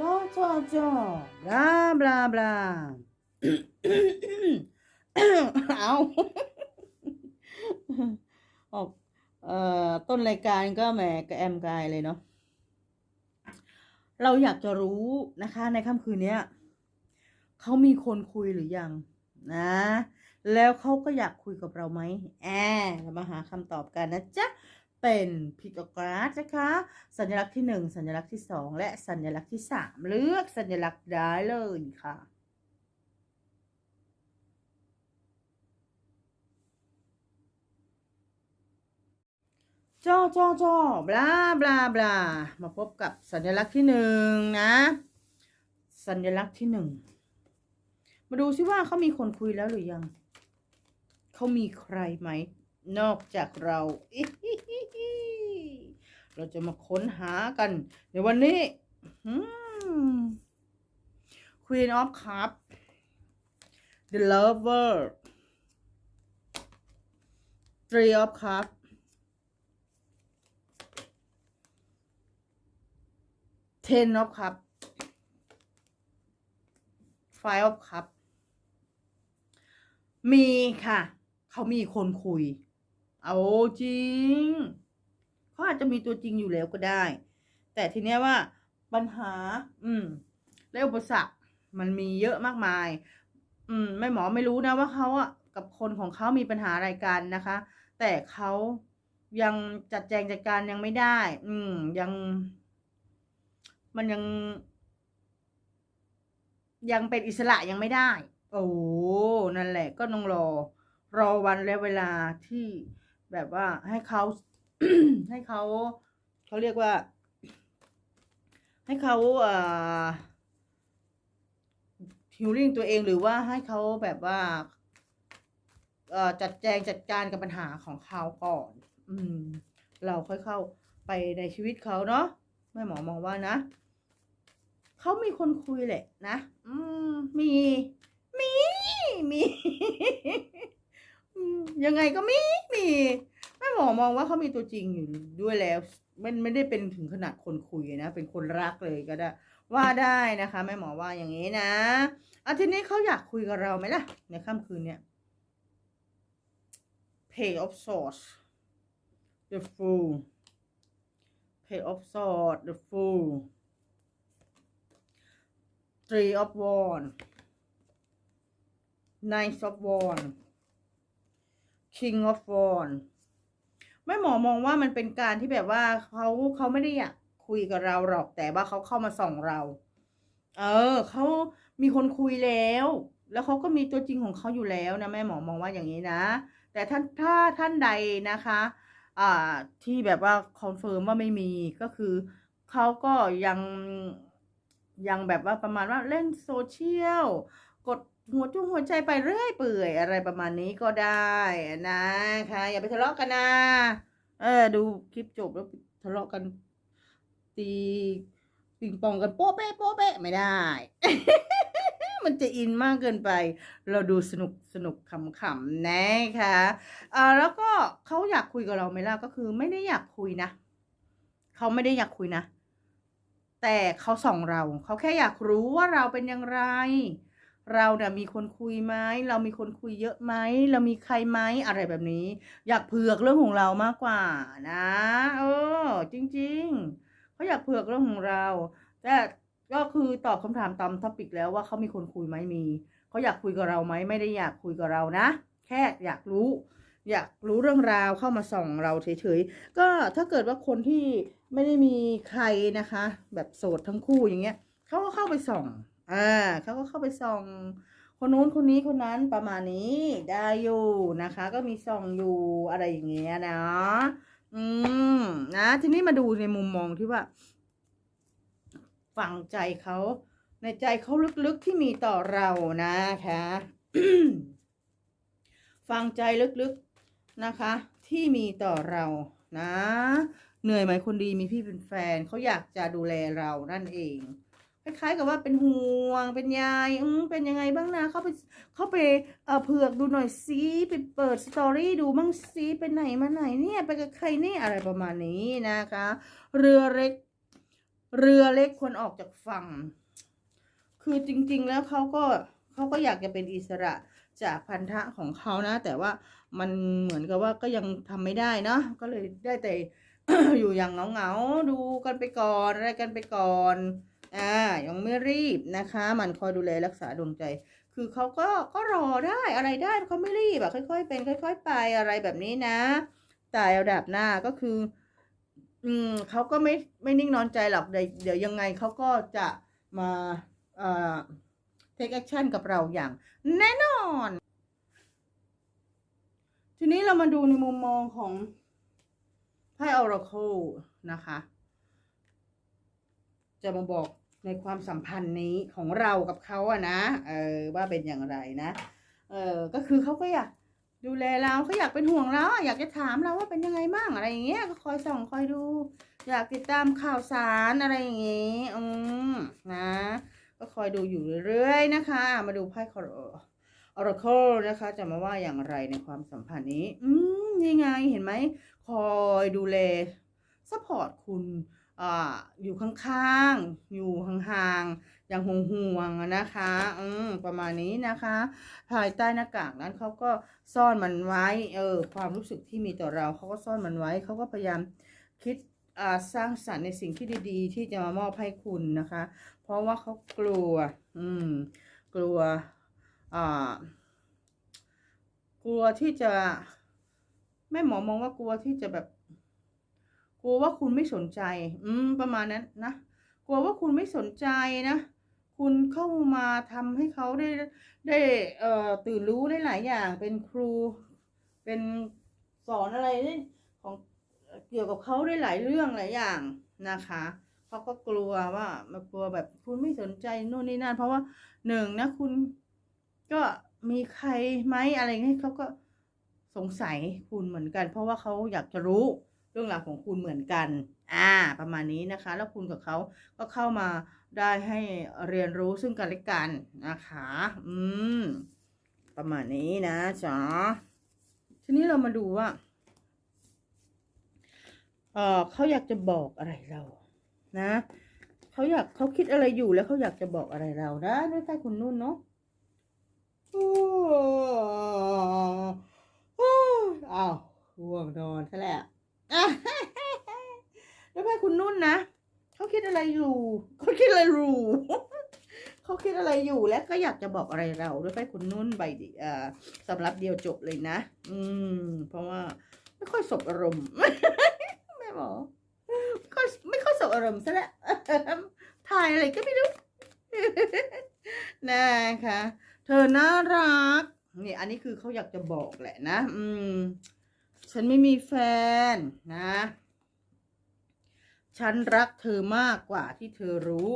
จ้อจ้อจ้อบลาบลาบลาเอาออกเอ่อต้นรายการก็แหมกระแอมกายเลยเนาะเราอยากจะรู้นะคะ ในค่ำคืนนี้เขามีคนคุยหรือยังนะ แล้วเขาก็อยากคุยกับเราไหมแอบเรามาหาคำตอบกันนะจ๊ะ เป็นพิกกราสนะคะ สัญลักษณ์ที่หนึ่งสัญลักษณ์ที่สองและสัญลักษณ์ที่สามเลือกสัญลักษณ์ได้เลยค่ะจ้อจ้อจ้อบลาบลาบลามาพบกับสัญลักษณ์ที่หนึ่งนะ สัญลักษณ์ที่หนึ่งมาดูซิว่าเขามีคนคุยแล้วหรือยัง เขามีใครไหม นอกจากเรา เราจะมาค้นหากัน ในวันนี้ Queen of Cup, The Lover Three of Cup, Ten of Cup, Five of Cup มีค่ะ เขามีคนคุย เอาจริงเขาอาจจะมีตัวจริงอยู่แล้วก็ได้ แต่ทีเนี้ยว่าปัญหา อืม และอุปสรรคมันมีเยอะมากมาย อืมแม่หมอไม่รู้นะว่าเขาอะกับคนของเขามีปัญหาอะไรกันนะคะ แต่เขายังจัดแจงจัดการยังไม่ได้ อืม ยัง มันยัง ยังเป็นอิสระยังไม่ได้ โอ้นั่นแหละ ก็ต้องรอ รอวันและเวลาที่ แบบว่าให้เขาให้เขาเขาเรียกว่า ให้เขาเอ่อฮิลลิ่งตัวเองหรือว่าให้เขาแบบว่าจัดแจงจัดการกับปัญหาของเขาก่อน อืม เราค่อยเข้าไปในชีวิตเขาเนาะแม่หมอมองว่านะ เขามีคนคุยแหละนะ อืม มี มี มี ยังไงก็มีมีแม่หมอมองว่าเขามีตัวจริงอยู่ด้วยแล้ว มันไม่ได้เป็นถึงขนาดคนคุยนะ เป็นคนรักเลยก็ได้ ว่าได้นะคะแม่หมอว่าอย่างนี้นะอาทีนี้เขาอยากคุยกับเราไหมล่ะ ในค่ำคืนเนี้ย Pay of Swords The Fool Pay of Swords The Fool Three of Wands Knight of Wands King of Wands แม่หมอมองว่ามันเป็นการที่แบบว่าเขาเขาไม่ได้อยากคุยกับเราหรอกแต่ว่าเขาเข้ามาส่องเรา เออเขามีคนคุยแล้ว แล้วเขาก็มีตัวจริงของเขาอยู่แล้วนะแม่หมอมองว่าอย่างนี้นะ แต่ท่านถ้าท่านใดนะคะ อ่าที่แบบว่าคอนเฟิร์มว่าไม่มีก็คือเขาก็ยังยังแบบว่าประมาณว่าเล่นโซเชียลกด หัวจุ้งหัวใจไปเรื่อยเปื่อยอะไรประมาณนี้ก็ได้นะคะอย่าไปทะเลาะกันนะเออดูคลิปจบแล้วทะเลาะกัน ตีปิงปองกันโป๊ะเป๊ะโป๊ะเป๊ะไม่ได้ มันจะอินมากเกินไป เราดูสนุกสนุกขำๆนะคะอ่าแล้วก็เขาอยากคุยกับเราไหมล่ะก็คือ ไม่ได้อยากคุยนะเขาไม่ได้อยากคุยนะ แต่เขาส่องเราเขาแค่อยากรู้ว่าเราเป็นอย่างไร เราเนี่ยมีคนคุยไหมเรามีคนคุยเยอะไหมเรามีใครไหมอะไรแบบนี้ อยากเผือกเรื่องของเรามากกว่านะเออจริงๆเขาอยากเผือกเรื่องของเรา แต่ก็คือตอบคำถามตามท็อปิกแล้วว่าเขามีคนคุยไหมมีเขาอยากคุยกับเราไหมไม่ได้อยากคุยกับเรานะ แค่อยากรู้ อยากรู้เรื่องราวเข้ามาส่องเราเฉยๆก็ถ้าเกิดว่าคนที่ไม่ได้มีใครนะคะ แบบโสดทั้งคู่อย่างเงี้ยเขาก็เข้าไปส่อง อ่าเขาก็เข้าไปส่องคนนู้นคนนี้คนนั้นประมาณนี้ได้อยู่นะคะ ก็มีส่องอยู่อะไรอย่างเงี้ยนะอืมนะทีนี้มาดูในมุมมองที่ว่าฟังใจเขาในใจเขาลึกๆที่มีต่อเรานะคะฟังใจลึกๆนะคะ ที่มีต่อเรานะ เหนื่อยไหมคนดีมีพี่เป็นแฟนเขาอยากจะดูแลเรานั่นเอง คล้ายๆกับว่าเป็นห่วงเป็นยอืมเป็นยังไงบ้างนะเข้าไปเข้าไปเอ่อเผือกดูหน่อยซิไปเปิดสตอรี่ดูบ้างซิไปไหนมาไหนเนี่ยไปกับใครเนี่ยอะไรประมาณนี้นะคะ เรือเล็ก เรือเล็กควรออกจากฝั่ง คือจริง ๆ แล้วเขาก็เขาก็อยากจะเป็นอิสระจากพันธะของเขานะ แต่ว่ามันเหมือนกับว่าก็ยังทำไม่ได้เนาะก็เลยได้แต่อยู่อย่างเงาๆดูกันไปก่อนอะไรกันไปก่อน อ่ายังไม่รีบนะคะ มันคอยดูแลรักษาดวงใจ คือเขาก็ก็รอได้อะไรได้เขาไม่รีบอะค่อย ๆ เป็น ค่อย ๆ ไปอะไรแบบนี้นะแต่ระดับหน้าก็คือ อืมเขาก็ไม่ไม่นิ่งนอนใจหรอกเดี๋ยวเดี๋ยวยังไงเขาก็จะมาเอ่อ take action กับเราอย่างแน่นอน ทีนี้เรามาดูในมุมมองของไพ่ Oracle นะคะ จะมาบอก ในความสัมพันธ์นี้ของเรากับเขาอะนะ เออว่าเป็นอย่างไรนะ เออก็คือเขาก็อยากดูแลเราเขาอยากเป็นห่วงเราอยากจะถามเราว่าเป็นยังไงบ้างอะไรอย่างเงี้ยก็คอยส่องคอยดู อยากติดตามข่าวสารอะไรอย่างงี้อืมนะ ก็คอยดูอยู่เรื่อยๆนะคะ มาดูไพ่คอร์ Oracle นะคะ จะมาว่าอย่างไรในความสัมพันธ์นี้ อืมยังไงเห็นไหมคอยดูแลซัพพอร์ตคุณ อยู่ข้างๆ อยู่ห่างๆ อย่างห่วงๆนะคะ อืมประมาณนี้นะคะ ภายใต้หน้ากากนั้นเขาก็ซ่อนมันไว้ เออ ความรู้สึกที่มีต่อเราเขาก็ซ่อนมันไว้ เขาก็พยายามคิดสร้างสรรค์ในสิ่งที่ดีๆ ที่จะมามอบให้คุณนะคะ เพราะว่าเขากลัว อืม กลัว อ่า กลัวที่จะแม่หมอมองว่ากลัวที่จะแบบ กลัวว่าคุณไม่สนใจ อืม ประมาณนั้นนะ กลัวว่าคุณไม่สนใจนะ คุณเข้ามาทำให้เขาได้ได้เอ่อตื่นรู้ได้หลายอย่าง เป็นครู เป็นสอนอะไรได้ของเกี่ยวกับเขาได้หลายเรื่องหลายอย่างนะคะเขาก็กลัวว่ามากลัวแบบคุณไม่สนใจนู่นนี่นั่นเพราะว่าหนึ่งนะคุณก็มีใครไหมอะไรเงี้ยเขาก็สงสัยคุณเหมือนกัน เพราะว่าเขาอยากจะรู้ เรื่องราวของคุณเหมือนกัน อ่า ประมาณนี้นะคะ แล้วคุณกับเขาก็เข้ามาได้ให้เรียนรู้ซึ่งกันและกันนะคะ อืม ประมาณนี้นะจ๊ะทีนี้เรามาดูว่า เออเขาอยากจะบอกอะไรเรา นะเขาอยากเขาคิดอะไรอยู่แล้วเขาอยากจะบอกอะไรเรานะด้วยใต้คุณนุ่นเนาะอ้โอ้อ้าวห่วงนอนซะแล้ว อะด้วยใต้คุณนุ่นนะเขาคิดอะไรอยู่เขาคิดอะไรอยู่เขาคิดอะไรอยู่และก็อยากจะบอกอะไรเราด้วยใต้คุณนุ่นใบดีเอ่อสำหรับเดียวจบเลยนะ อืม เพราะว่าไม่ค่อยสบอารมณ์แม่หมอไม่ค่อยไม่ค่อยสบอารมณ์ซะแล้วถ่ายอะไรก็ไม่รู้นะคะ เธอน่ารัก นี่อันนี้คือเขาอยากจะบอกแหละนะ อืม ฉันไม่มีแฟนนะ ฉันรักเธอมากกว่าที่เธอรู้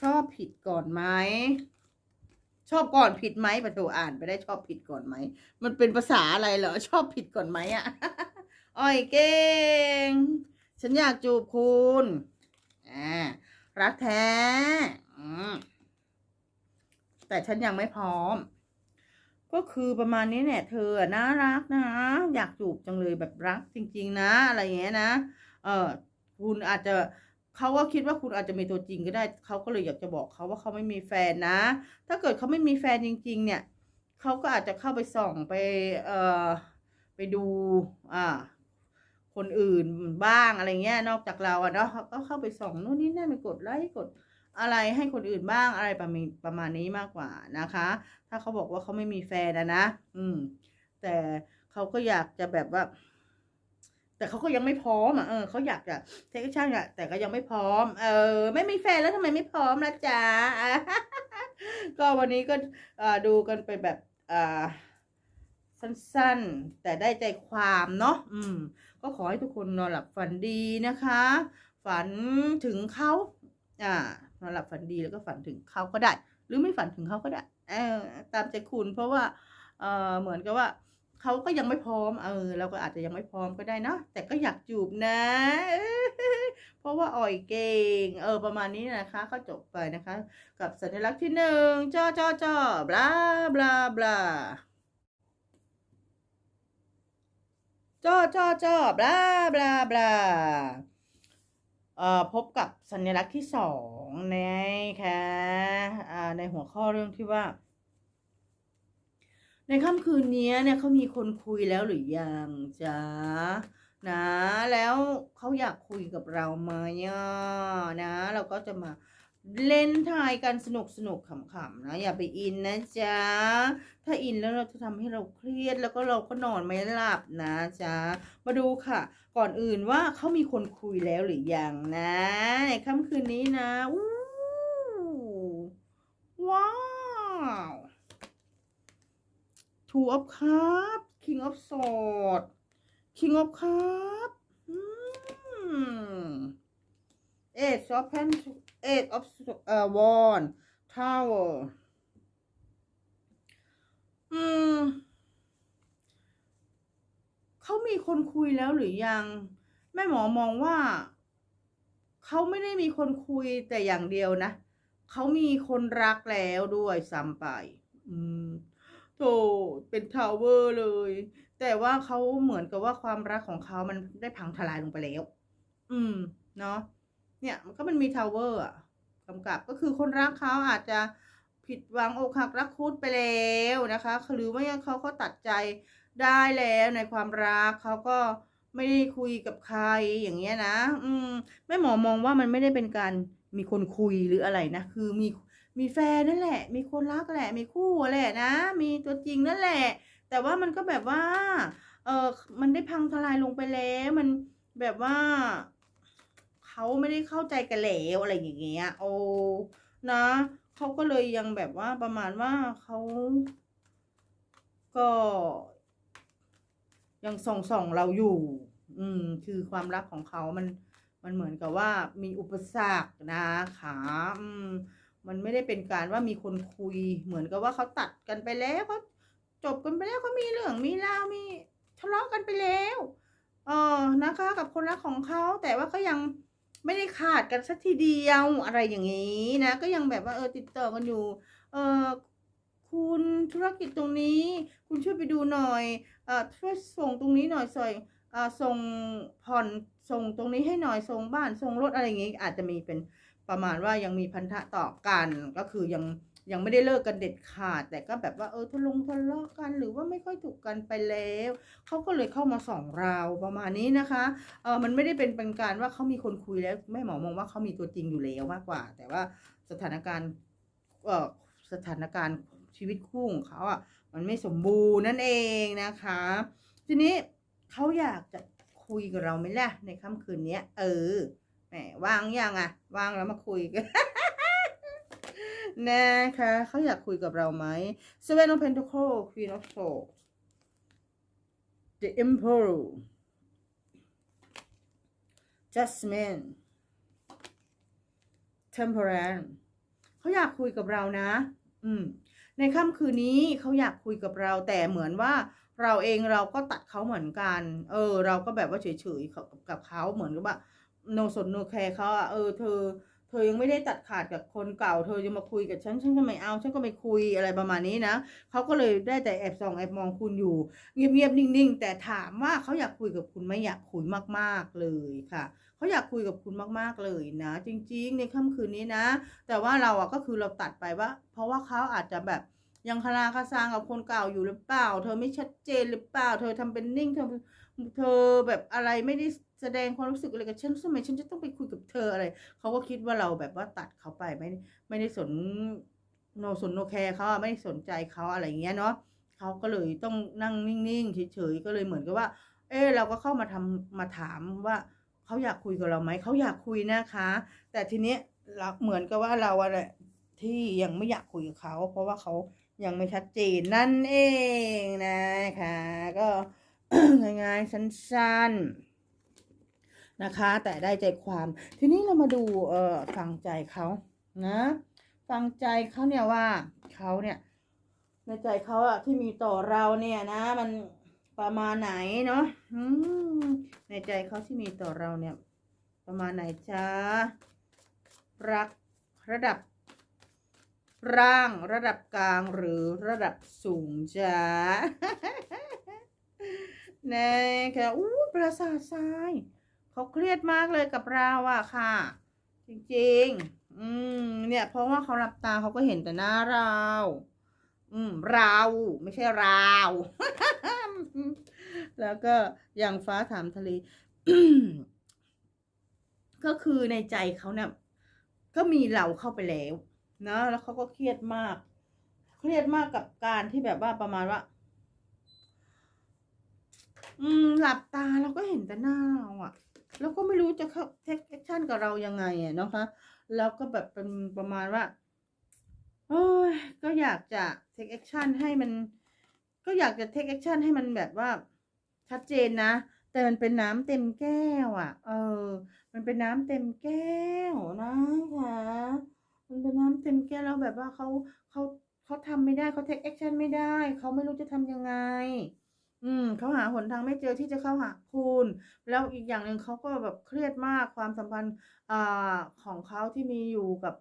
ชอบผิดก่อนไหม ชอบก่อนผิดไหมประตูอ่านไปได้ชอบผิดก่อนไหม มันเป็นภาษาอะไรเหรอ ชอบผิดก่อนไหมอะอ้อยเก่ง ฉันอยากจูบคุณอ่ารักแท้ แต่ฉันยังไม่พร้อม ก็คือประมาณนี้เนี่ยเธออะน่ารักนะ อยากจูบจังเลยแบบรักจริง ๆ นะ อะไรอย่างเงี้ยนะ เออคุณอาจจะเขาก็คิดว่าคุณอาจจะมีตัวจริงก็ได้ เขาก็เลยอยากจะบอกเขาว่าเขาไม่มีแฟนนะ ถ้าเกิดเขาไม่มีแฟนจริง ๆ เนี่ยเขาก็อาจจะเข้าไปส่องไป เอ่อ ไปดูอ่าคนอื่นบ้างอะไรเงี้ย นอกจากเราอะเนาะก็เข้าไปส่องนู่นนี่นั่นไปกดไลค์กด อะไรให้คนอื่นบ้างอะไรประมาณประมาณนี้มากกว่านะคะ ถ้าเขาบอกว่าเขาไม่มีแฟนอะนะ อืม แต่เขาก็อยากจะแบบว่า แต่เขาก็ยังไม่พร้อมอะเออเขาอยากจะเทคชั่นอะแต่ก็ยังไม่พร้อม เออ ไม่มีแฟนแล้วทำไมไม่พร้อมล่ะจ๊ะก็วันนี้ก็ดูกันไปแบบอ่าสั้นๆ แต่ได้ใจความเนาะ อืม ก็ขอให้ทุกคนนอนหลับฝันดีนะคะ ฝันถึงเขา อ่า นอนหลับฝันดีแล้วก็ฝันถึงเขาก็ได้ หรือไม่ฝันถึงเขาก็ได้เออตามใจคุณเพราะว่าเออเหมือนกับว่าเขาก็ยังไม่พร้อมเออเราก็อาจจะยังไม่พร้อมก็ได้นะแต่ก็อยากจูบนะ เพราะว่าอ่อยเก่ง เออ ประมาณนี้นะคะก็จบไปนะคะ กับสัญลักษณ์ที่หนึ่งจ้อจ้อจ้อบลาบลาบลาจ้อจ้อจ้อบลาบลาบลาเอ่อพบกับสัญลักษณ์ที่สอง นะคะอ่าในหัวข้อเรื่องที่ว่า ในค่ำคืนนี้เนี่ยเขามีคนคุยแล้วหรือยังจ๊ะนะแล้วเขาอยากคุยกับเราไหมอะนะ เราก็จะมา เล่นทายกันสนุกสนุกขำๆนะอย่าไปอินนะจ๊ะ ถ้าอินแล้วเราจะทำให้เราเครียดแล้วก็เราก็นอนไม่หลับนะจ๊ะ มาดูค่ะ ก่อนอื่นว่าเขามีคนคุยแล้วหรือยังนะ ในค่ำคืนนี้นะอู้ว้าว Two of Cups King of Swords King of Cups อืม Eight of Pentacles Eight of เอ่อ Wand Tower อืมเขามีคนคุยแล้วหรือยัง แม่หมอมองว่า เขาไม่ได้มีคนคุยแต่อย่างเดียวนะเขามีคนรักแล้วด้วยซ้ำไป อืมโถเป็นทาวเวอร์เลย แต่ว่าเขาเหมือนกับว่าความรักของเขามันได้พังทลายลงไปแล้ว อืม เนาะ เนี่ยมันก็มันมีทาวเวอร์กำกับก็คือคนรักเขาอาจจะผิดหวังอกหักรักคุดไปแล้วนะคะ หรือว่าเขาก็ตัดใจได้แล้วในความรักเขาก็ไม่ได้คุยกับใครอย่างเงี้ยนะ อืมแม่หมอมองว่ามันไม่ได้เป็นการมีคนคุยหรืออะไรนะ คือมีมีแฟนนั่นแหละ มีคนรักแหละ มีคู่แหละนะ มีตัวจริงนั่นแหละ แต่ว่ามันก็แบบว่า เออมันได้พังทลายลงไปแล้ว มันแบบว่า เขาไม่ได้เข้าใจกันแล้วอะไรอย่างเงี้ยโอ้นะเขาก็เลยยังแบบว่าประมาณว่าเขาก็ยังส่องส่องเราอยู่ อืม คือความรักของเขามัน มันเหมือนกับว่ามีอุปสรรคนะคะอืม มันไม่ได้เป็นการว่ามีคนคุย เหมือนกับว่าเขาตัดกันไปแล้วเขาจบกันไปแล้วเขามีเรื่องมีราวมีทะเลาะกันไปแล้ว เออนะคะ กับคนรักของเขาแต่ว่าก็ยัง ไม่ได้ขาดกันสักทีเดียวอะไรอย่างนี้นะ ก็ยังแบบว่าเออติดต่อกันอยู่ เออคุณธุรกิจตรงนี้ คุณช่วยไปดูหน่อยเออช่วยส่งตรงนี้หน่อยส่อยเออส่งผ่อนส่งตรงนี้ให้หน่อยส่งบ้านส่งรถอะไรอย่างนี้ อาจจะมีเป็นประมาณว่ายังมีพันธะต่อกันก็คือยัง ยังไม่ได้เลิกกันเด็ดขาด แต่ก็แบบว่าเออทะลงทะเลาะกัน หรือว่าไม่ค่อยถูกกันไปแล้วเขาก็เลยเข้ามาส่องเราประมาณนี้นะคะเออมันไม่ได้เป็นเป็นการว่าเขามีคนคุยแล้วแม่หมอมองว่าเขามีตัวจริงอยู่แล้วมากกว่า แต่ว่าสถานการณ์เออสถานการณ์ชีวิตคู่ของเขาอะมันไม่สมบูรณ์นั่นเองนะคะ ทีนี้เขาอยากจะคุยกับเราไหมล่ะในค่ำคืนนี้เออแหมว่างยังอะว่างแล้วมาคุยกัน นะคะเขาอยากคุยกับเราไหม Seven of Pentacles Queen of Swords The Emperor Judgment Temperance เขาอยากคุยกับเรานะ อืม ในค่ำคืนนี้เขาอยากคุยกับเราแต่เหมือนว่าเราเองเราก็ตัดเขาเหมือนกัน เออ เราก็แบบว่าเฉยๆกับเขาเหมือนกับว่าโนสนโนแคร์เขาเออเธอ เธอยังไม่ได้ตัดขาดกับคนเก่า เธอจะมาคุยกับฉัน ฉันก็ไม่เอา ฉันก็ไม่คุยอะไรประมาณนี้นะ เขาก็เลยได้แต่แอบส่องแอบมองคุณอยู่ เงียบๆ นิ่งๆ แต่ถามว่าเขาอยากคุยกับคุณไหม่อยากคุยมากๆ เลยค่ะ เขาอยากคุยกับคุณมากๆ เลยนะ จริง ๆ ในค่ำคืนนี้นะ แต่ว่าเราอะก็คือเราตัดไปว่า เพราะว่าเขาอาจจะแบบยังคาราคาซางกับคนเก่าอยู่หรือเปล่า เธอไม่ชัดเจนหรือเปล่า เธอทำเป็นนิ่งเธอเธอแบบอะไรไม่ได้ แสดงความรู้สึกอะไรกับฉันทำไมฉันจะต้องไปคุยกับเธออะไร เขาก็คิดว่าเราแบบว่าตัดเขาไปไม่ไม่ได้สนโนสนโนแคร์เขาอะไม่ได้สนใจเขาอะไรเงี้ยเนาะเขาก็เลยต้องนั่งนิ่งๆเฉยๆก็เลยเหมือนกับว่า เออเราก็เข้ามาทำมาถามว่าเขาอยากคุยกับเราไหมเขาอยากคุยนะคะ แต่ทีเนี้ยเราเหมือนกับว่าเราอะไรที่ยังไม่อยากคุยกับเขา เพราะว่าเขายังไม่ชัดเจนนั่นเองนะคะ ก็ง่ายๆสั้นๆ นะคะ แต่ได้ใจความทีนี้เรามาดูเออฟังใจเขานะฟังใจเขาเนี่ยว่าเขาเนี่ย ในใจเขาอะที่มีต่อเราเนี่ยนะ มันประมาณไหนเนาะในใจเขาที่มีต่อเราเนี่ย ประมาณไหนจ้ารักระดับร่างระดับกลางหรือระดับสูงจ้าแน่ค่ะอู้ประสาททราย เขาเครียดมากเลยกับเราอะค่ะ จริงๆ อืม เนี่ย เพราะว่าเขาหลับตาเขาก็เห็นแต่หน้าเรา อืม เราไม่ใช่เรา แล้วก็อย่างฟ้าถามทะเลก็คือในใจเขาเนี่ยก็มีเราเข้าไปแล้วนะแล้วเขาก็เครียดมาก เครียดมากกับการที่แบบว่าประมาณว่า อืม หลับตาเราก็เห็นแต่หน้าเราอะ แล้วก็ไม่รู้จะเข้าเทคแอคชั่นกับเรายังไงอะเนาะคะแล้วก็แบบเป็นประมาณว่าโอ้ยก็อยากจะเทคแอคชั่นให้มัน ก็อยากจะเทคแอคชั่นให้มันแบบว่าชัดเจนนะ แต่มันเป็นน้ำเต็มแก้วอะเออ มันเป็นน้ำเต็มแก้วนะคะมันเป็นน้ำเต็มแก้วแล้วแบบว่าเขาเขาเขาทำไม่ได้เขาเทคแอคชั่นไม่ได้เขาไม่รู้จะทำยังไง อืมเขาหาหนทางไม่เจอที่จะเข้าหาคุณ แล้วอีกอย่างหนึ่งเขาก็แบบเครียดมากความสัมพันธ์อ่าของเขาที่มีอยู่กับ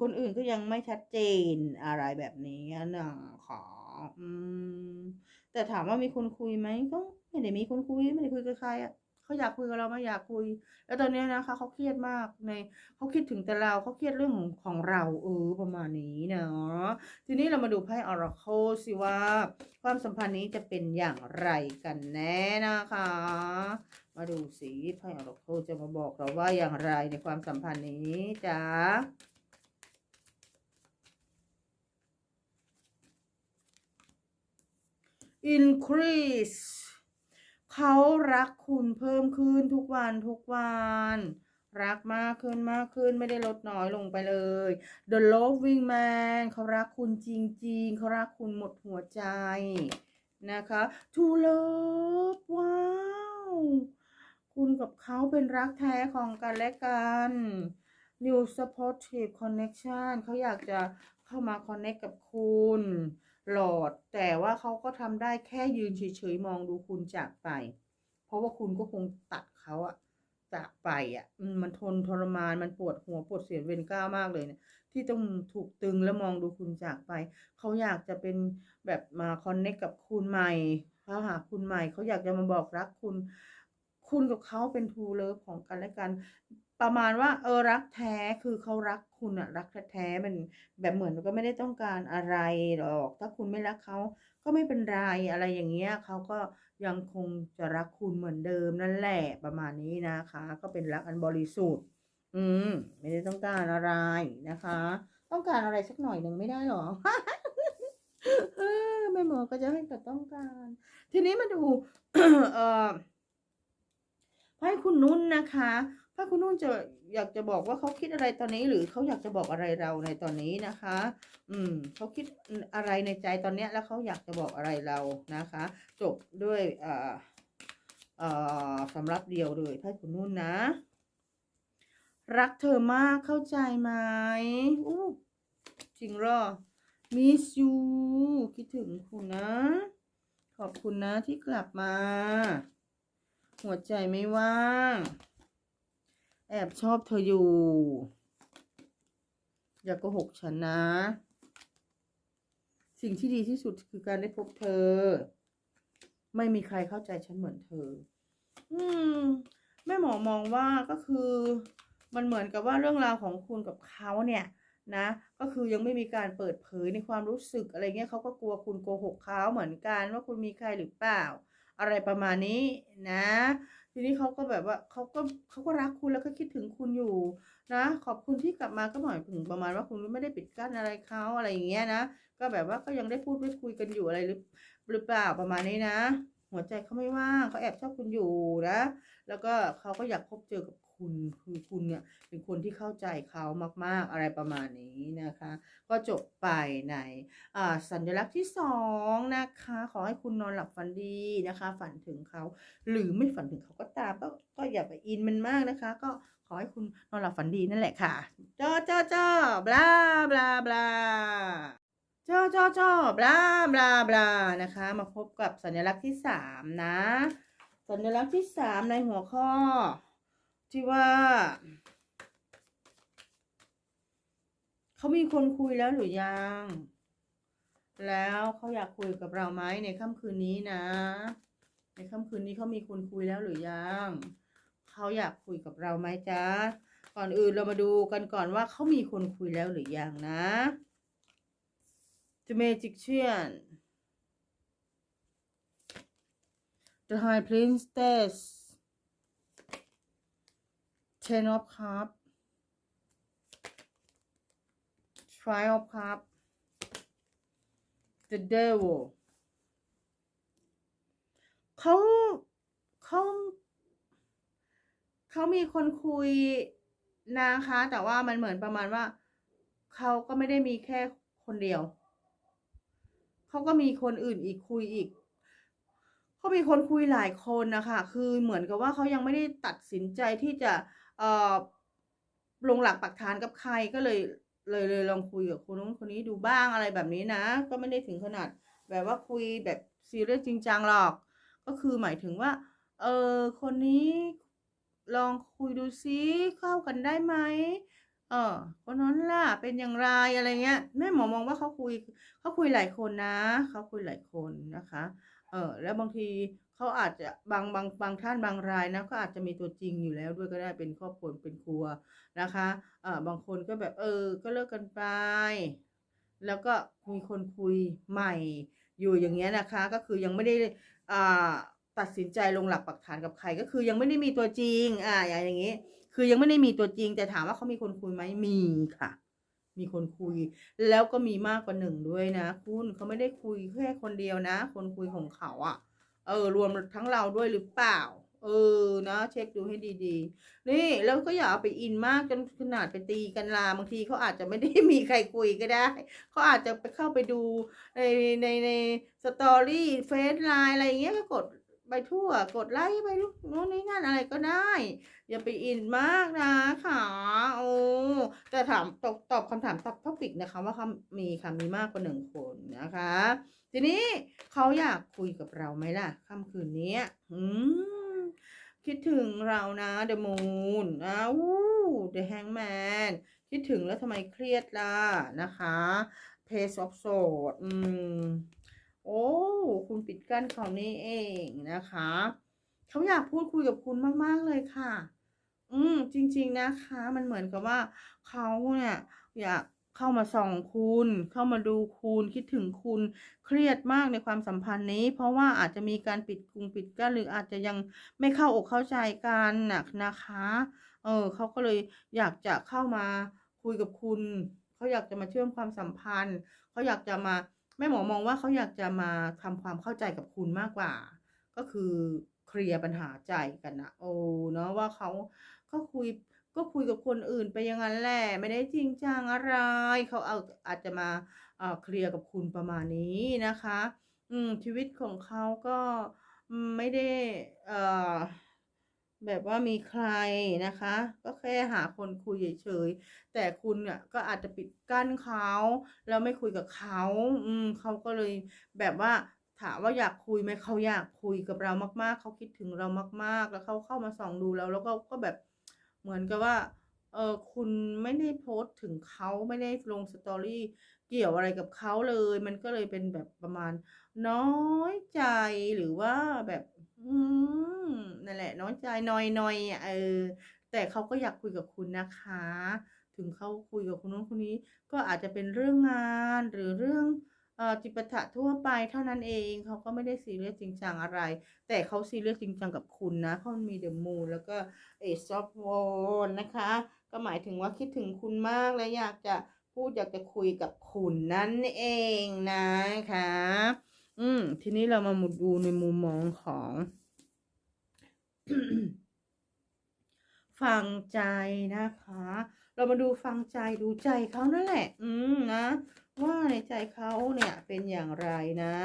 คนอื่นก็ยังไม่ชัดเจนอะไรแบบนี้นะขออืมแต่ถามว่ามีคนคุยไหมก็ไม่ได้มีคนคุยไม่ได้คุยกับใครอะ เขาอยากคุยกับเราไหม่อยากคุย แล้วตอนนี้นะคะเขาเครียดมากในเขาคิดถึงแต่เราเขาเครียดเรื่องของของเราเออประมาณนี้เนาะทีนี้เรามาดูไพ่ออราโคสิว่า ความสัมพันธ์นี้จะเป็นอย่างไรกันแน่นะคะ มาดูสิไพ่ออราโคจะมาบอกเราว่าอย่างไรในความสัมพันธ์นี้จ้า increase เขารักคุณเพิ่มขึ้นทุกวันทุกวัน รักมากขึ้นมากขึ้นไม่ได้ลดน้อยลงไปเลย The loving man เขารักคุณจริง ๆ เขารักคุณหมดหัวใจนะคะ to love ว้าว คุณกับเขาเป็นรักแท้ของกันและกัน new supportive connection เขาอยากจะเข้ามา connect กับคุณ หลอด แต่ว่าเขาก็ทำได้แค่ยืนเฉยๆมองดูคุณจากไป เพราะว่าคุณก็คงตัดเขาอะจากไปอะมันทนทรมานมันปวดหัวปวดเสียเวรก้ามากเลยเนี่ยที่ต้องถูกตึงแล้วมองดูคุณจากไป เขาอยากจะเป็นแบบมาคอนเนคกับคุณใหม่เขาหาคุณใหม่เขาอยากจะมาบอกรักคุณ คุณกับเขาเป็นทูเลิฟของกันและกัน ประมาณว่าเออรักแท้คือเขารักคุณอะรักแท้ๆมันแบบเหมือนก็ไม่ได้ต้องการอะไรหรอก ถ้าคุณไม่รักเขาก็ไม่เป็นไรอะไรอย่างเงี้ยเขาก็ยังคงจะรักคุณเหมือนเดิมนั่นแหละประมาณนี้นะคะ ก็เป็นรักอันบริสุทธิ์ อืม ไม่ได้ต้องการอะไรนะคะ ต้องการอะไรสักหน่อยหนึ่งไม่ได้หรอเออแม่หมอก็จะให้แต่ต้องการ ทีนี้มาดู เอ่อไพ่คุณนุ่นนะคะ ไพ่คุณนุ่นจะอยากจะบอกว่าเขาคิดอะไรตอนนี้หรือเขาอยากจะบอกอะไรเราในตอนนี้นะคะ อืมเขาคิดอะไรในใจตอนเนี้ยแล้วเขาอยากจะบอกอะไรเรานะคะ จบด้วยเอ่อเอ่อสำรับเดียวเลยไพ่คุณนุ่นนะ รักเธอมากเข้าใจไหมอู้จริงหรอ miss you คิดถึงคุณนะ ขอบคุณนะที่กลับมา หัวใจไม่ว่าง แอบชอบเธออยู่ อย่าโกหกฉันนะ สิ่งที่ดีที่สุดคือการได้พบเธอ ไม่มีใครเข้าใจฉันเหมือนเธอ อืมแม่หมอมองว่าก็คือมันเหมือนกับว่าเรื่องราวของคุณกับเขาเนี่ยนะ ก็คือยังไม่มีการเปิดเผยในความรู้สึกอะไรเงี้ยเขาก็กลัวคุณโกหกเขาเหมือนกันว่าคุณมีใครหรือเปล่า อะไรประมาณนี้นะ ทีนี้เขาก็แบบว่าเขาก็เขาก็รักคุณแล้วก็คิดถึงคุณอยู่นะ ขอบคุณที่กลับมาก็หมายถึงประมาณว่าคุณไม่ได้ปิดกั้นอะไรเขาอะไรอย่างเงี้ยนะก็แบบว่าก็ยังได้พูดได้คุยกันอยู่อะไรหรือหรือเปล่าประมาณนี้นะ หัวใจเขาไม่ว่างเขาแอบชอบคุณอยู่นะ แล้วก็เขาก็อยากพบเจอกับ คุณคือคุณเนี่ยเป็นคนที่เข้าใจเขามาก ๆ อะไรประมาณนี้นะคะ ก็จบไปในสัญลักษณ์ที่สองนะคะ ขอให้คุณนอนหลับฝันดีนะคะ ฝันถึงเขา หรือไม่ฝันถึงเขาก็ตามก็ก็อย่าไปอินมันมากนะคะ ก็ขอให้คุณนอนหลับฝันดีนั่นแหละค่ะจ้อจ้อจ้อบลาบลาบลาจ้อจ้อจ้อบลาบลาบลานะคะ มาพบกับสัญลักษณ์ที่สามนะ สัญลักษณ์ที่สามในหัวข้อ ที่ว่า เขามีคนคุยแล้วหรือยัง แล้วเขาอยากคุยกับเราไหมในค่ำคืนนี้นะ ในค่ำคืนนี้เขามีคนคุยแล้วหรือยังเขาอยากคุยกับเราไหมจ๊ะก่อนอื่นเรามาดูกันก่อนว่าเขามีคนคุยแล้วหรือยังนะ The Magician The High Priestess Ten of Cups Five of Cups The Devil เขาเขาเขามีคนคุยนะคะ แต่ว่ามันเหมือนประมาณว่า เขาก็ไม่ได้มีแค่คนเดียว เขาก็มีคนอื่นอีกคุยอีกเขามีคนคุยหลายคนนะคะ คือเหมือนกับว่าเขายังไม่ได้ตัดสินใจที่จะ เออลงหลักปักฐานกับใครก็เลยเลยเลยลองคุยกับคนนู้นคนนี้ดูบ้างอะไรแบบนี้นะ ก็ไม่ได้ถึงขนาด แบบว่าคุยแบบซีเรียสจริงจังหรอก ก็คือหมายถึงว่า เออคนนี้ลองคุยดูซิเข้ากันได้ไหมเออคนนั้นล่ะเป็นอย่างไรอะไรเงี้ยแม่หมอมองว่าเขาคุยเขาคุยหลายคนนะเขาคุยหลายคนนะคะ เออแล้วบางทีเขาอาจจะบางบางบางท่านบางรายนะก็อาจจะมีตัวจริงอยู่แล้วด้วยก็ได้เป็นครอบครัวเป็นครัวนะคะเออบางคนก็แบบเออ ก็เลิกกันไป แล้วก็มีคนคุยใหม่อยู่อย่างเงี้ยนะคะ ก็คือยังไม่ได้อ่าตัดสินใจลงหลักปักฐานกับใครก็คือยังไม่ได้มีตัวจริง อ่าอย่างนี้ คือยังไม่ได้มีตัวจริง แต่ถามว่าเขามีคนคุยไหมมีค่ะ มีคนคุย แล้วก็มีมากกว่าหนึ่งด้วยนะ คุณเขาไม่ได้คุยแค่คนเดียวนะ คนคุยของเขาอะ่ะ เออ รวมทั้งเราด้วยหรือเปล่า เออนะเช็คดูให้ดีๆ นี่แล้วก็อย่าเอาไปอินมากจนขนาดไปตีกันลาบางทีเขาอาจจะไม่ได้มีใครคุยก็ได้เขาอาจจะไปเข้าไปดูในในในสตอรี่เฟซไลน์อะไรอย่างเงี้ยก็กด ไปทั่วกดไลค์ไปลูกโน่นนี่นั่นอะไรก็ได้ อย่าไปอินมากนะค่ะโอ้แต่ถามตอบตอบคำถามตอบท็อปิกนะคะ ว่าเขามีค่ะมีมากกว่าหนึ่งคนนะคะ ทีนี้เขาอยากคุยกับเราไหมล่ะค่ำคืนนี้อืมคิดถึงเรานะ The Moon นะวู้ The Hangman คิดถึงแล้วทำไมเครียดล่ะนะคะ Page of Swords อืม โอ้ คุณปิดกั้นเขานี่เองนะคะ เขาอยากพูดคุยกับคุณมาก ๆ เลยค่ะ อืม จริง ๆ นะคะ มันเหมือนกับว่าเขาเนี่ยอยากเข้ามาส่องคุณ เข้ามาดูคุณคิดถึงคุณเครียดมากในความสัมพันธ์นี้ เพราะว่าอาจจะมีการปิดกรุงปิดกั้นหรืออาจจะยังไม่เข้าอกเข้าใจกันนักนะคะ เออเขาก็เลยอยากจะเข้ามาคุยกับคุณ เขาอยากจะมาเชื่อมความสัมพันธ์ เขาอยากจะมา ม่หมอมองว่าเขาอยากจะมาทำความเข้าใจกับคุณมากกว่า ก็คือเคลียร์ปัญหาใจกันนะโอ้เนาะว่าเขาก็คุยก็คุยกับคนอื่นไปอย่างนั้นแหละไม่ได้จริงจังอะไรเขาเอาอาจจะมาเอ่อเคลียร์กับคุณประมาณนี้นะคะ อืมชีวิตของเขาก็ไม่ได้เอ่อ แบบว่ามีใครนะคะ ก็แค่หาคนคุยเฉยๆแต่คุณเนี่ยก็อาจจะปิดกั้นเขาแล้วไม่คุยกับเขาอืมเขาก็เลยแบบว่าถามว่าอยากคุยไหมเขาอยากคุยกับเรามากๆ เขาคิดถึงเรามากๆ แล้วเขาเข้ามาส่องดูเราแล้วก็ก็แบบเหมือนกับว่าเออคุณไม่ได้โพสต์ถึงเขาไม่ได้ลงสตอรี่เกี่ยวอะไรกับเขาเลย มันก็เลยเป็นแบบประมาณน้อยใจหรือว่าแบบ อืม นั่นแหละ น้อยใจนอยๆอะเออ แต่เขาก็อยากคุยกับคุณนะคะ ถึงเขาคุยกับคนนู้นคนนี้ ก็อาจจะเป็นเรื่องงานหรือเรื่องเอ่อจิปาถะทั่วไปเท่านั้นเองเขาก็ไม่ได้ซีเรียสจริงจังอะไร แต่เขาซีเรียสจริงจังกับคุณนะเพรามีเดอะมูนแล้วก็เอซอฟวอนนะคะ ก็หมายถึงว่าคิดถึงคุณมากและอยากจะพูดอยากจะคุยกับคุณนั่นเองนะคะ อืม ทีนี้เรามาดูในมุมมองของ ฟังใจนะคะ เรามาดูฟังใจดูใจเขานั่นแหละ อืมนะว่าในใจเขาเนี่ยเป็นอย่างไรนะ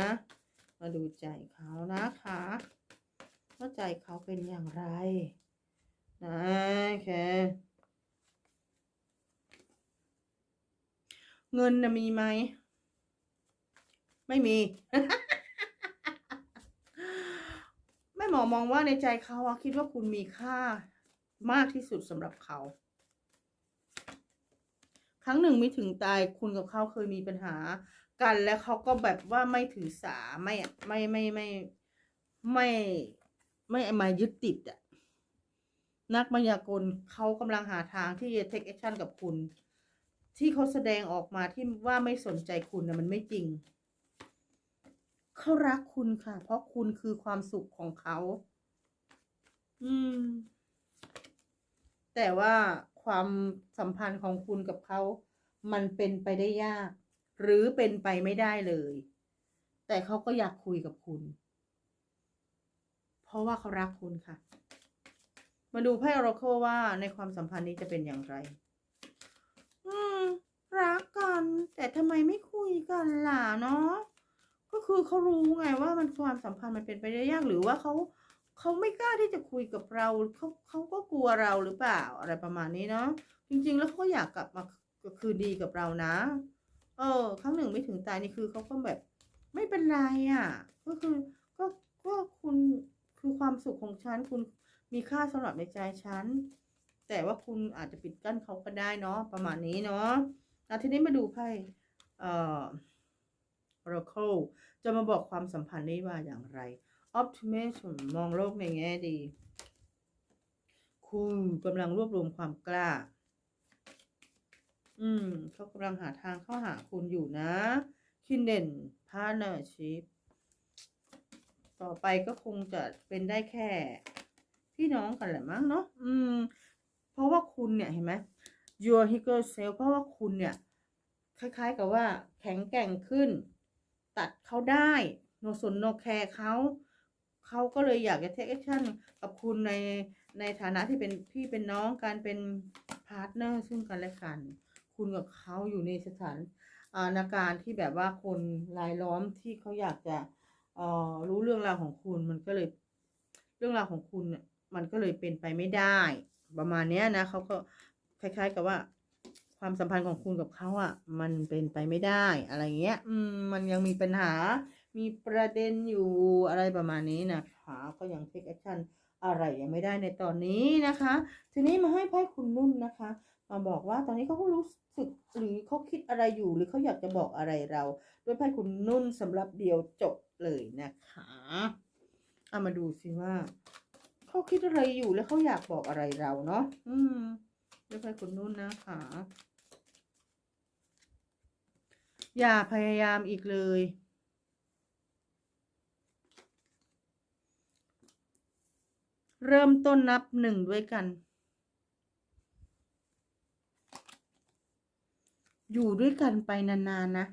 มาดูใจเขานะคะว่าใจเขาเป็นอย่างไรนะโอเคเงินนะมีไหม ไม่มี แม่หมอมองว่าในใจเขาอะคิดว่าคุณมีค่ามากที่สุดสำหรับเขา ครั้งหนึ่งไม่ถึงตายคุณกับเขาเคยมีปัญหากันแล้วเขาก็แบบว่าไม่ถือสาไม่ไม่ไม่ไม่ไม่ไม่ไมายึดติดอะนักมายากลเขากำลังหาทางที่จะ take action กับคุณ ที่เขาแสดงออกมาที่ว่าไม่สนใจคุณนะมันไม่จริง เขารักคุณค่ะ เพราะคุณคือความสุขของเขา อืม แต่ว่าความสัมพันธ์ของคุณกับเขา มันเป็นไปได้ยาก หรือเป็นไปไม่ได้เลย แต่เขาก็อยากคุยกับคุณ เพราะว่าเขารักคุณค่ะ มาดูไพ่ออราโคว่าในความสัมพันธ์นี้จะเป็นอย่างไร อืม รักกัน แต่ทำไมไม่คุยกันล่ะเนาะ ก็คือเขารู้ไงว่ามันความสัมพันธ์มันเป็นไปได้ยากหรือว่าเขาเขาไม่กล้าที่จะคุยกับเราเขาเขาก็กลัวเราหรือเปล่าอะไรประมาณนี้เนาะจริง ๆ แล้วเขาอยากกลับมาคืนดีกับเรานะ เออครั้งหนึ่งไม่ถึงตายนี่คือเขาก็แบบ ไม่เป็นไรอะ ก็คือก็ก็คุณคือความสุขของฉันคุณมีค่าสำหรับในใจฉันแต่ว่าคุณอาจจะปิดกั้นเขาก็ได้เนาะประมาณนี้เนาะอะทีนี้มาดูไพ่เอ่อ Oracle จะมาบอกความสัมพันธ์นี้ว่าอย่างไร Optimism มองโลกในแง่ดี คุณกำลังรวบรวมความกล้า อืมเขากำลังหาทางเข้าหาคุณอยู่นะ Kindle Partnership ต่อไปก็คงจะเป็นได้แค่ พี่น้องกันแหละมั้งเนาะอืม เพราะว่าคุณเนี่ยเห็นไหม your higher self เพราะว่าคุณเนี่ย คล้ายๆกับว่าแข็งแกร่งขึ้น ตัดเขาได้โนสนโนแคร์เขาเขาก็เลยอยากจะ take action กับคุณในในฐานะที่เป็นพี่เป็นน้องการเป็นพาร์ทเนอร์ซึ่งกันและกัน คุณกับเขาอยู่ในสถานอาการที่แบบว่าคนรายล้อมที่เขาอยากจะอ่อรู้เรื่องราวของคุณมันก็เลยเรื่องราวของคุณเนี่ยมันก็เลยเป็นไปไม่ได้ ประมาณเนี้ยนะเขาก็คล้าย ๆ กับว่า ความสัมพันธ์ของคุณกับเขาอะ มันเป็นไปไม่ได้อะไรเงี้ย อืม มันยังมีปัญหา มีประเด็นอยู่อะไรประมาณนี้นะคะก็ยังเทคแอคชั่นอะไรยังไม่ได้ในตอนนี้นะคะ ทีนี้มาให้ไพ่คุณนุ่นนะคะ มาบอกว่าตอนนี้เขาก็รู้สึกหรือเขาคิดอะไรอยู่ หรือเขาอยากจะบอกอะไรเรา ด้วยไพ่คุณนุ่นสำหรับเดียวจบเลยนะคะเอามาดูสิว่าเขาคิดอะไรอยู่แล้วเขาอยากบอกอะไรเราเนาะอืมด้วยไพ่คุณนุ่นนะคะ อย่าพยายามอีกเลย เริ่มต้นนับหนึ่งด้วยกัน อยู่ด้วยกันไปนานๆนะ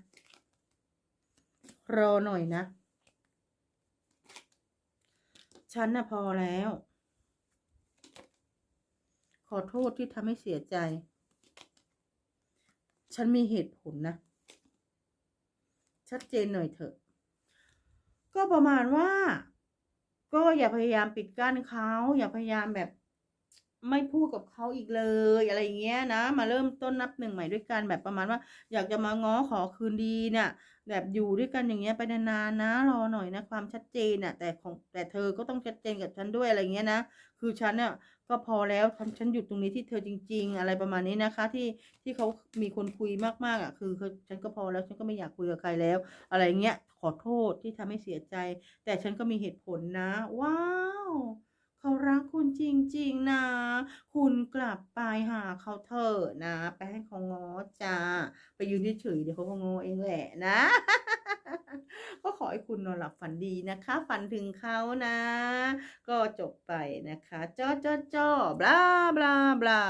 รอหน่อยนะ ฉันน่ะพอแล้ว ขอโทษที่ทำให้เสียใจ ฉันมีเหตุผลนะ ชัดเจนหน่อยเถอะ ก็ประมาณว่า ก็อย่าพยายามปิดกั้นเขาอย่าพยายามแบบไม่พูดกับเขาอีกเลยอะไรอย่างเงี้ยนะ มาเริ่มต้นนับหนึ่งใหม่ด้วยกันแบบประมาณว่า อยากจะมาง้อขอคืนดีเนี่ยแบบอยู่ด้วยกันอย่างเงี้ยไปนานๆนะ รอหน่อยนะ ความชัดเจนน่ะ แต่ของแต่เธอก็ต้องชัดเจนกับฉันด้วยอะไรเงี้ยนะ คือฉันเนี่ย ก็พอแล้วฉันฉันหยุดตรงนี้ที่เธอจริง ๆ อะไรประมาณนี้นะคะ ที่ที่เขามีคนคุยมากๆอะคือคือฉันก็พอแล้วฉันก็ไม่อยากคุยกับใครแล้ว อะไรเงี้ยขอโทษที่ทำให้เสียใจ แต่ฉันก็มีเหตุผลนะ ว้าว เขารักคุณจริงๆนะ คุณกลับไปหาเขาเถอะนะ ไปให้เขาง้อจ้า ไปยืนเฉยๆเดี๋ยวเขาก็ง้อเองแหละนะ ก็ขอให้คุณนอนหลับฝันดีนะคะ ฝันถึงเขานะ ก็จบไปนะคะจ้อจ้อจ้อบลาบลาบลา